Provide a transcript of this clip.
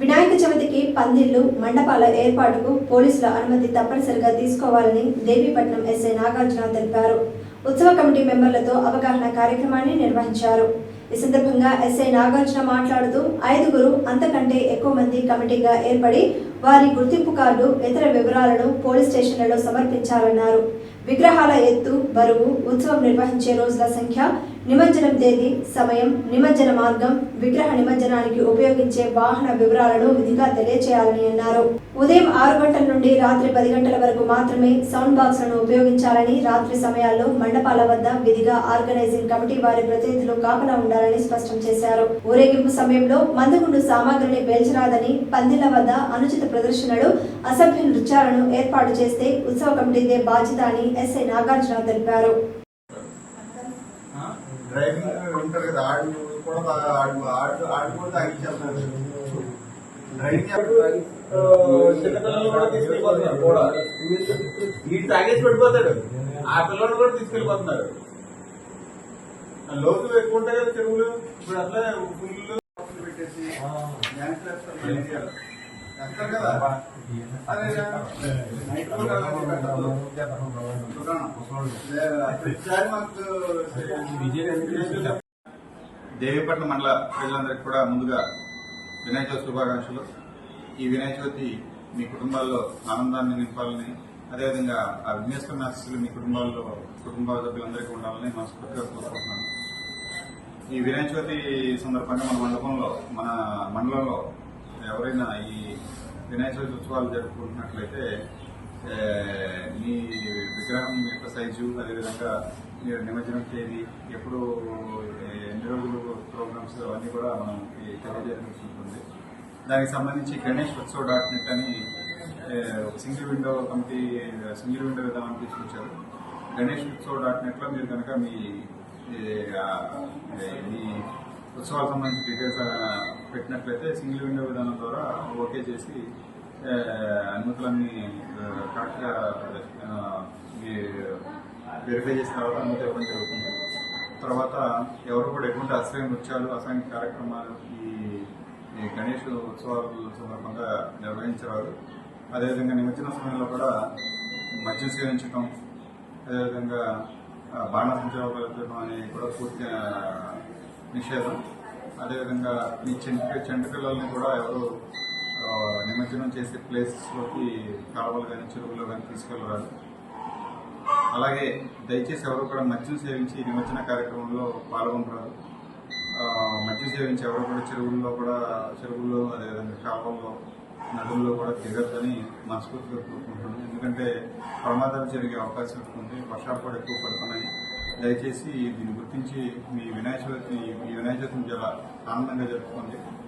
వినాయక చవితికి పందిళ్ళు మండపాల ఏర్పాటుకు పోలీసుల అనుమతి తప్పనిసరిగా తీసుకోవాలని దేవీపట్నం ఎస్ఐ నాగార్జున తెలిపారు. ఉత్సవ కమిటీ మెంబర్లతో అవగాహన కార్యక్రమాన్ని నిర్వహించారు. ఈ సందర్భంగా ఎస్ఐ నాగార్జున మాట్లాడుతూ ఐదుగురు అంతకంటే ఎక్కువ మంది కమిటీగా ఏర్పడి వారి గుర్తింపు కార్డు ఇతర వివరాలను పోలీస్ స్టేషన్లలో సమర్పించాలన్నారు. విగ్రహాల ఎత్తు బరువు ఉత్సవం నిర్వహించే రోజుల సంఖ్య నిమజ్జనం తేదీ సమయం నిమజ్జన మార్గం విగ్రహ నిమజ్జనానికి ఉపయోగించే వాహన వివరాలను విధిగా తెలియచేయాలని అన్నారు. ఉదయం ఆరు గంటల నుండి రాత్రి పది గంటల వరకు మాత్రమే సౌండ్ బాక్స్లను ఉపయోగించాలని రాత్రి సమయాల్లో మండపాల వద్ద విధిగా ఆర్గనైజింగ్ కమిటీ వారి ప్రతినిధులు కాపలా ఉండాలని స్పష్టం చేశారు. ఊరేగింపు సమయంలో మందుగుండు సామాగ్రిని పేల్చరాదని పందిల వద్ద అనుచిత ప్రదర్శనలు అసభ్య నృత్యాలను ఏర్పాటు చేస్తే ఉత్సవ కమిటీదే బాధ్యత అని ఎస్ఐ నాగార్జున తెలిపారు. డ్రైవింగ్ ఉంటారు కదా ఆడు కూడా బాగా ఆడు ఆడు ఆడు కూడా తాగించేస్తారు డ్రైవింగ్ ఆ, చిన్నపిల్లలు కూడా తీసుకెళ్ళిపోతున్నారు కూడా ఈ తాగేసి పడిపోతాడు ఆ పిల్లలు కూడా తీసుకెళ్ళిపోతున్నారు ఆ లోతు ఎక్కువ ఉంటాయి కదా చెరువులు ఇప్పుడు అట్లా ఫుల్ పెట్టేసి డ్యాన్స్ దేవీపట్నం మండల ప్రజలందరికీ కూడా ముందుగా వినాయక చవితి శుభాకాంక్షలు. ఈ వినాయక చవితి మీ కుటుంబాల్లో ఆనందాన్ని నింపాలని అదేవిధంగా ఆ విఘ్నేశ్వర ఆశీస్సులు మీ కుటుంబాల్లో కుటుంబ సభ్యులందరికీ ఉండాలని మనస్ఫూర్తిగా కోరుకుంటున్నాను. ఈ వినాయక చవితి సందర్భంగా మన మండపంలో మన మండలంలో ఎవరైనా ఈ వినాయక చవితి ఉత్సవాలు జరుపుకుంటున్నట్లయితే మీ విగ్రహం యొక్క సైజు అదేవిధంగా మీరు నిమజ్జనం తేదీ ఎప్పుడు ఎన్ని రోజులు ప్రోగ్రామ్స్ అవన్నీ కూడా మనం ఈ తెలియజేయాల్సి ఉంటుంది. దానికి సంబంధించి గణేష్ ఉత్సవ్ డాట్ నెట్ అని single window committee single window విధానం తీసుకొచ్చారు. గణేష్ ఉత్సవ్ డాట్ నెట్లో మీరు కనుక మీ మీ ఉత్సవాలకు సంబంధించిన డీటెయిల్స్ పెట్టినట్లయితే సింగిల్ విండో విధానం ద్వారా ఓకే చేసి అనుమతులన్నీ కరెక్ట్గా వెరిఫై చేసిన తర్వాత అనుమతి ఇవ్వడం జరుగుతుంది. తర్వాత ఎవరు కూడా ఎటువంటి అసహ్య నృత్యాలు అసహ్య కార్యక్రమాలు ఈ గణేష్ ఉత్సవాల సందర్భంగా నిర్వహించేవారు. అదేవిధంగా నిమజ్జన సమయంలో కూడా మద్యం సేవించడం అదేవిధంగా బాణ బాణసంచా ఉపయోగించడం అనేది కూడా పూర్తిగా నిషేధం. అదేవిధంగా ఈ చెంట చెంటి పిల్లల్ని కూడా ఎవరు నిమజ్జనం చేసే ప్లేసెస్లోకి కాలువలు కానీ చెరువుల్లో కానీ తీసుకెళ్ళరాదు. అలాగే దయచేసి ఎవరు కూడా మద్యం సేవించి నిమజ్జన కార్యక్రమంలో పాల్గొనరాదు. మద్యం సేవించి ఎవరు కూడా చెరువుల్లో కూడా చెరువుల్లో అదేవిధంగా కాలువల్లో నదుల్లో కూడా దిగద్దని మనస్ఫూర్తిగా కోరుకుంటున్నాను. ఎందుకంటే ప్రమాదాలు జరిగే అవకాశం ఉంటుంది వర్షాలు కూడా ఎక్కువ పడుతున్నాయి. దయచేసి దీన్ని గుర్తించి మీ వినాయక చవితి మీ వినాయక చవితిని చాలా ఆనందంగా జరుపుకోండి.